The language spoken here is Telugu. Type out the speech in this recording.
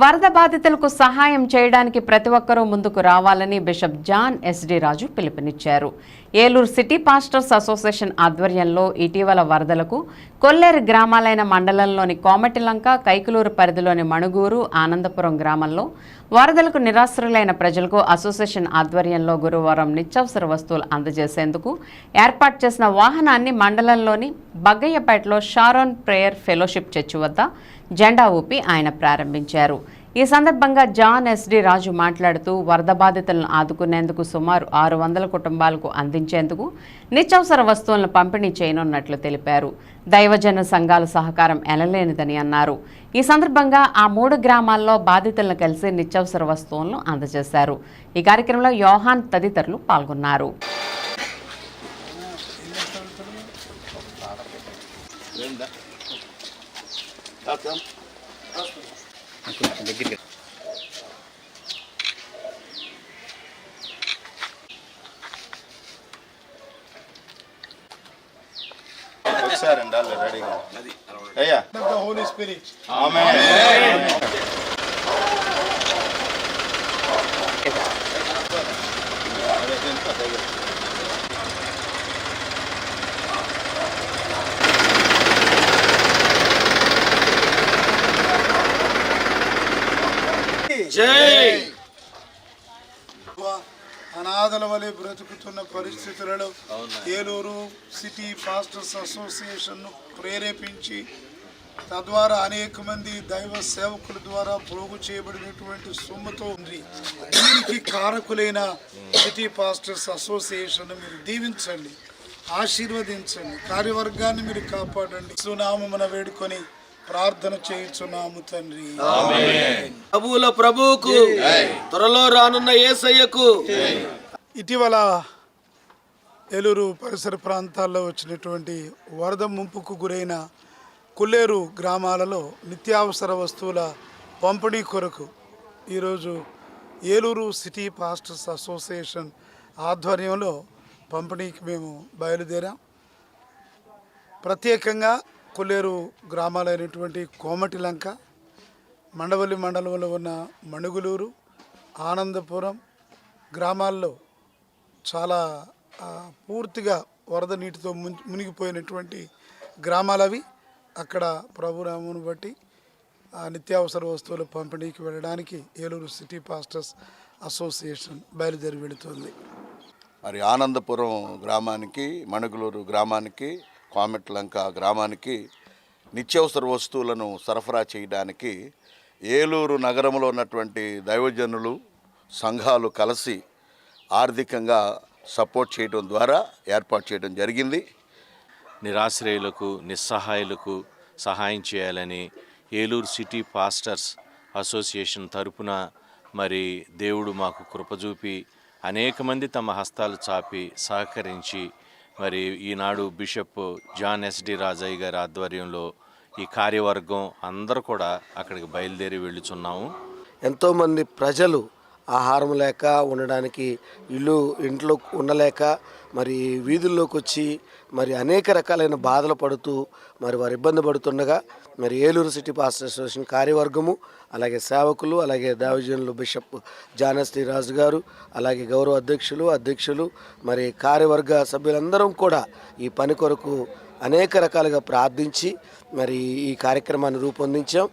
వరద బాధితులకు సహాయం చేయడానికి ప్రతి ఒక్కరూ ముందుకు రావాలని బిషప్ జాన్ ఎస్డి రాజు పిలుపునిచ్చారు. ఏలూరు సిటీ పాస్టర్స్ అసోసియేషన్ ఆధ్వర్యంలో ఇటీవల వరదలకు కొల్లేరు గ్రామాలైన మండలంలోని కోమటిలంక కైకులూరు పరిధిలోని మణుగూరు ఆనందపురం గ్రామంలో వరదలకు నిరాశ్రులైన ప్రజలకు అసోసియేషన్ ఆధ్వర్యంలో గురువారం నిత్యావసర వస్తువులు అందజేసేందుకు ఏర్పాటు చేసిన వాహనాన్ని మండలంలోని బగ్గయ్యపేటలో షారోన్ ప్రేయర్ ఫెలోషిప్ చర్చి వద్ద జెండా ఊపి ఆయన ప్రారంభించారు. ఈ సందర్భంగా జాన్ ఎస్డి రాజు మాట్లాడుతూ వరద బాధితులను ఆదుకునేందుకు సుమారు ఆరు వందల కుటుంబాలకు అందించేందుకు నిత్యవసర వస్తువులను పంపిణీ చేయనున్నట్లు తెలిపారు. దైవజన సంఘాల సహకారం ఎనలేనిదని అన్నారు. ఈ సందర్భంగా ఆ మూడు గ్రామాల్లో బాధితులను కలిసి నిత్యవసర వస్తువులను అందజేశారు. ఈ కార్యక్రమంలో యోహాన్ తదితరులు పాల్గొన్నారు. వచ్చారండి వాళ్ళు రెడీగా అయ్యా of the Holy Spirit. అనాథల వలె బ్రతుకుతున్న పరిస్థితులలో ఏలూరు సిటీ పాస్టర్స్ అసోసియేషన్ ప్రేరేపించి తద్వారా అనేక మంది దైవ సేవకుల ద్వారా ప్రోగు చేయబడినటువంటి సొమ్ముతో ఉంది. దీనికి కారకులైన సిటీ పాస్టర్స్ అసోసియేషన్ మీరు దీవించండి ఆశీర్వదించండి కార్యవర్గాన్ని మీరు కాపాడండి. సునామమున వేడుకొని ప్రార్థన చేయుచున్నాము తండ్రి. ప్రభువుల ప్రభువుకు త్వరలో రానున్న ఏసయ్యకు. ఇటీవల ఏలూరు పరిసర ప్రాంతాల్లో వచ్చినటువంటి వరద ముంపుకు గురైన కుల్లేరు గ్రామాలలో నిత్యావసర వస్తువుల పంపిణీ కొరకు ఈరోజు ఏలూరు సిటీ పాస్టర్స్ అసోసియేషన్ ఆధ్వర్యంలో పంపిణీకి మేము బయలుదేరాం. ప్రత్యేకంగా కొల్లేరు గ్రామాలైనటువంటి కోమటిలంక మండవల్లి మండలంలో ఉన్న మణుగులూరు ఆనందపురం గ్రామాల్లో చాలా పూర్తిగా వరద నీటితో మున్- మునిగిపోయినటువంటి గ్రామాలవి అక్కడ ప్రభురామును బట్టి నిత్యావసర వస్తువులు పంపిణీకి వెళ్ళడానికి ఏలూరు సిటీ పాస్టర్స్ అసోసియేషన్ బయలుదేరి వెళుతుంది. మరి ఆనందపురం గ్రామానికి మణుగులూరు గ్రామానికి కోమెట్లంక గ్రామానికి నిత్యావసర వస్తువులను సరఫరా చేయడానికి ఏలూరు నగరంలో ఉన్నటువంటి దైవజనులు సంఘాలు కలిసి ఆర్థికంగా సపోర్ట్ చేయడం ద్వారా ఏర్పాటు చేయడం జరిగింది. నిరాశ్రయులకు నిస్సహాయులకు సహాయం చేయాలని ఏలూరు సిటీ పాస్టర్స్ అసోసియేషన్ తరపున మరి దేవుడు మాకు కృపజూపి అనేక మంది తమ హస్తాలు చాపి సహకరించి మరి ఈనాడు bishop John S D Rajaiah గారి ఆధ్వర్యంలో ఈ కార్యవర్గం అందరూ కూడా అక్కడికి బయలుదేరి వెళ్ళుచున్నాము. ఎంతోమంది ప్రజలు ఆహారం లేక ఉండడానికి ఇల్లు ఇంట్లో ఉండలేక మరి వీధుల్లోకి వచ్చి మరి అనేక రకాలైన బాధలు పడుతూ మరి వారు ఇబ్బంది పడుతుండగా మరి ఏలూరు సిటీ పాస్టర్ అసోసియేషన్ కార్యవర్గము అలాగే సేవకులు అలాగే దేవజనులు బిషప్ జానశ్రీ రాజు గారు అలాగే గౌరవ అధ్యక్షులు అధ్యక్షులు మరి కార్యవర్గ సభ్యులందరం కూడా ఈ పని కొరకు అనేక రకాలుగా ప్రార్థించి మరి ఈ కార్యక్రమాన్ని రూపొందించాం.